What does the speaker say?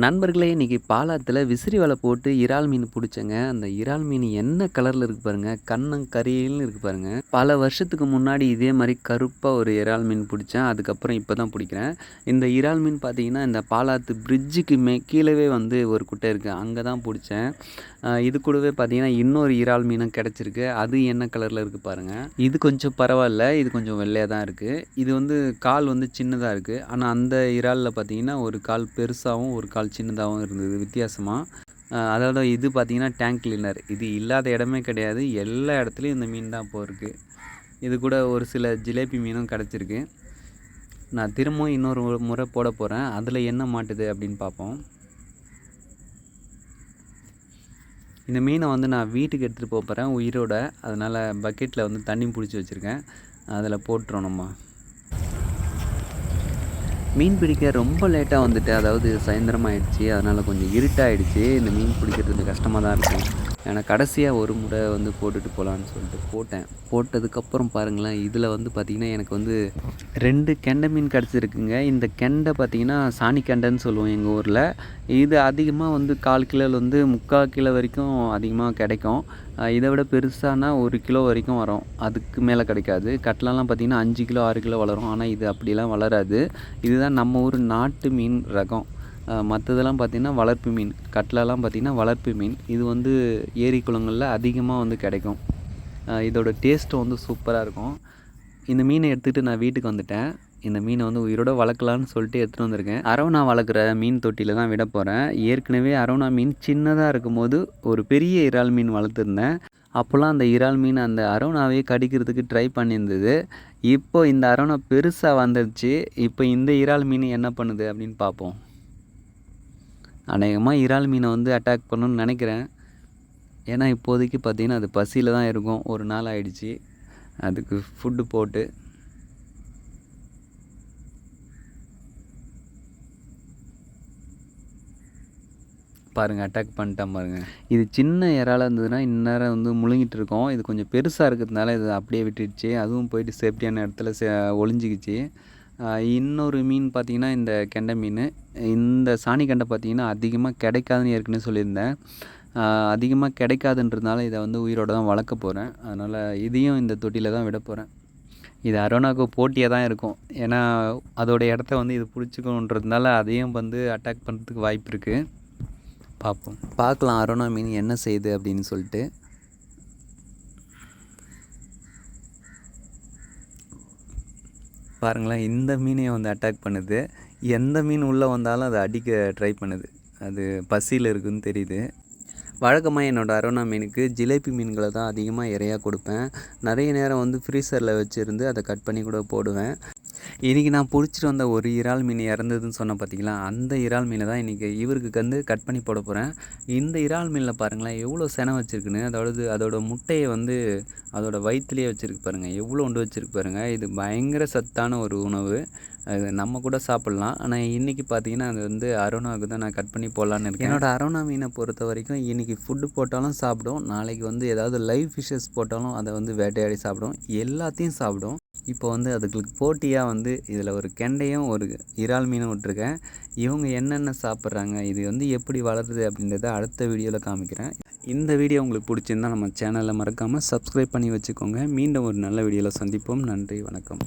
நண்பர்களே இன்றைக்கி பாலாத்தில் விசிறி வலை போட்டு இறால் மீன் பிடிச்சேங்க. அந்த இறால் மீன் என்ன கலரில் இருக்கு பாருங்கள் கண்ணம் கரியல்னு இருக்கு பாருங்கள் பல வருஷத்துக்கு முன்னாடி இதே மாதிரி கருப்பாக ஒரு இறால் மீன் பிடிச்சேன். அதுக்கப்புறம் இப்போ தான் பிடிக்கிறேன். இந்த இறால் மீன் பார்த்தீங்கன்னா இந்த பாலாத்து பிரிட்ஜுக்கு மே கீழவே வந்து ஒரு குட்டை இருக்குது அங்கே தான் பிடிச்சேன் இது கூடவே பார்த்தீங்கன்னா இன்னொரு இறால் மீனும் கிடச்சிருக்கு. அது என்ன கலரில் இருக்குது பாருங்கள் இது கொஞ்சம் பரவாயில்ல. இது கொஞ்சம் வெள்ளையாக தான் இருக்குது இது வந்து கால் வந்து சின்னதாக இருக்குது ஆனால் அந்த இறாலில் பார்த்தீங்கன்னா ஒரு கால் பெருசாகவும் ஒரு கால் சின்னதாகவும் இருந்தது வித்தியாசமாக அதாவது இது பார்த்திங்கன்னா டேங்க் கிளீனர் இது இல்லாத இடமே கிடையாது. எல்லா இடத்துலையும் இந்த மீன் தான் இப்போ இருக்குது இது கூட ஒரு சில ஜிலேபி மீனும் கிடச்சிருக்கு. நான் திரும்பவும் இன்னொரு முறை போட போகிறேன் அதில் என்ன மாட்டுது அப்படின்னு பார்ப்போம் இந்த மீனை வந்து நான் வீட்டுக்கு எடுத்துகிட்டு போகிறேன் உயிரோட. அதனால் பக்கெட்டில் வந்து தண்ணி பிடிச்சி வச்சுருக்கேன். அதில் போட்டுருணுமா நம்ம. மீன் பிடிக்க ரொம்ப லேட்டாக வந்துட்டு அதாவது சாயந்தரம் ஆகிடுச்சி அதனால் கொஞ்சம் இருட்டாகிடுச்சு இந்த மீன் பிடிக்கிறது கொஞ்சம் கஷ்டமாக தான் இருக்கும் ஏன்னா கடைசியாக ஒரு முறை வந்து போட்டுட்டு போகலான்னு சொல்லிட்டு போட்டேன். போட்டதுக்கப்புறம் பாருங்களேன் இதில் வந்து பார்த்திங்கன்னா எனக்கு வந்து ரெண்டு கெண்டை மீன் கிடச்சிருக்குங்க. இந்த கெண்டை பார்த்திங்கன்னா சாணி கெண்டைன்னு சொல்லுவோம் எங்கள் ஊரில். இது அதிகமாக வந்து கால் கிலோலேருந்து வந்து முக்கால் கிலோ வரைக்கும் அதிகமாக கிடைக்கும். இதை விட பெருசானா ஒரு கிலோ வரைக்கும் வரும். அதுக்கு மேலே கிடைக்காது. கட்லெலாம் பார்த்திங்கன்னா அஞ்சு கிலோ ஆறு கிலோ வளரும். ஆனால் இது அப்படிலாம் வளராது. இதுதான் நம்ம ஊர் நாட்டு மீன் ரகம். மற்றதெல்லாம் பார்த்திங்கன்னா வளர்ப்பு மீன் கட்லெல்லாம் பார்த்திங்கன்னா வளர்ப்பு மீன். இது வந்து ஏரி குளங்களில் அதிகமாக வந்து கிடைக்கும். இதோட டேஸ்ட்டு வந்து சூப்பராக இருக்கும். இந்த மீனை எடுத்துகிட்டு நான் வீட்டுக்கு வந்துட்டேன். இந்த மீனை வந்து உயிரோட வளர்க்கலான்னு சொல்லிட்டு எடுத்துகிட்டு வந்திருக்கேன். அரவணா வளர்க்குற மீன் தொட்டியில் தான் விட போகிறேன் ஏற்கனவே அரவணா மீன் சின்னதாக இருக்கும்போது ஒரு பெரிய இறால் மீன் வளர்த்துருந்தேன். அப்போல்லாம் அந்த இறால் மீன் அந்த அரவணாவே கடிக்கிறதுக்கு ட்ரை பண்ணியிருந்தது. இப்போ இந்த அரவணா பெருசாக வந்துடுச்சு இப்போ இந்த இறால் மீன் என்ன பண்ணுது அப்படின்னு பார்ப்போம். அநேகமாக இறால் மீனை வந்து அட்டாக் பண்ணணும்னு நினைக்கிறேன். ஏன்னா இப்போதைக்கு பார்த்திங்கன்னா அது பசியில் தான் இருக்கும். ஒரு நாள் ஆயிடுச்சு. அதுக்கு ஃபுட்டு போட்டு. பாருங்கள் அட்டாக் பண்ணிட்டேன் பாருங்கள் இது சின்ன இறாலாக இருந்ததுன்னா இந்நேரம் வந்து முழுங்கிட்டு இருக்கோம். இது கொஞ்சம் பெருசாக இருக்கிறதுனால இது அப்படியே விட்டுடுச்சு. அதுவும் போயிட்டு சேஃப்டியான இடத்துல ஒளிஞ்சிக்கிச்சு. இன்னொரு மீன் பார்த்திங்கன்னா இந்த கெண்டை மீன். இந்த சாணி கெண்டை பார்த்திங்கன்னா அதிகமாக கிடைக்காதுன்னு ஏற்கனவே சொல்லியிருந்தேன். அதிகமாக கிடைக்காதுன்றதுனால இதை வந்து உயிரோட தான் வளர்க்க போகிறேன் அதனால் இதையும் இந்த தொட்டியில் தான் விட போகிறேன் இது அரோனாவுக்கு போட்டியாக தான் இருக்கும். ஏன்னா அதோடைய இடத்த வந்து இது பிடிச்சிக்கணுன்றதுனால அதையும் வந்து அட்டாக் பண்ணுறதுக்கு வாய்ப்பு இருக்குது பார்ப்போம். பார்க்கலாம் அரோனா மீன் என்ன செய்யுது அப்படின்னு சொல்லிட்டு. பாருங்களேன் இந்த மீனையும் வந்து அட்டாக் பண்ணுது. எந்த மீன் உள்ளே வந்தாலும் அதை அடிக்க ட்ரை பண்ணுது. அது பசியில் இருக்குதுன்னு தெரியுது. வழக்கமாக என்னோடய அரோனா மீனுக்கு ஜிலேபி மீன்களை தான் அதிகமாக இறையாக கொடுப்பேன். நிறைய நேரம் வந்து ஃப்ரீசரில் வச்சுருந்து அதை கட் பண்ணி கூட போடுவேன். இன்றைக்கி நான் பிடிச்சிட்டு வந்த ஒரு இறால் மீன் இறந்ததுன்னு சொன்ன பார்த்தீங்களா அந்த இறால் மீனை தான் இன்றைக்கி இவருக்கு வந்து கட் பண்ணி போட போகிறேன் இந்த இறால் மீனில் பாருங்களேன் எவ்வளோ செனை வச்சுருக்குன்னு அதாவது அதோட முட்டையை வந்து அதோட வயிற்றுலேயே வச்சுருக்கு பாருங்கள் எவ்வளோ உண்டு வச்சுருக்கு பாருங்கள் இது பயங்கர சத்தான ஒரு உணவு. அது நம்ம கூட சாப்பிட்லாம். ஆனால் இன்றைக்கி பார்த்தீங்கன்னா அது வந்து அரோனாவுக்கு தான் நான் கட் பண்ணி போடலான்னு இருக்கேன். என்னோடய அரோனா மீனை பொறுத்த வரைக்கும் இன்றைக்கி ஃபுட்டு போட்டாலும் சாப்பிடும். நாளைக்கு வந்து ஏதாவது லைவ் ஃபிஷ்ஷஸ் போட்டாலும் அதை வந்து வேட்டையாடி சாப்பிடும். எல்லாத்தையும் சாப்பிடும். இப்போ வந்து அதுங்களுக்கு போட்டியாக வந்து இதில் ஒரு கெண்டையும் ஒரு இறால் மீனும் விட்டுருக்கேன். இவங்க என்னென்ன சாப்பிட்றாங்க இது வந்து எப்படி வளருது அப்படின்றத அடுத்த வீடியோவில் காமிக்கிறேன். இந்த வீடியோ உங்களுக்கு பிடிச்சிருந்தா நம்ம சேனலில் மறக்காமல் சப்ஸ்கிரைப் பண்ணி வச்சுக்கோங்க. மீண்டும் ஒரு நல்ல வீடியோவில் சந்திப்போம். நன்றி வணக்கம்.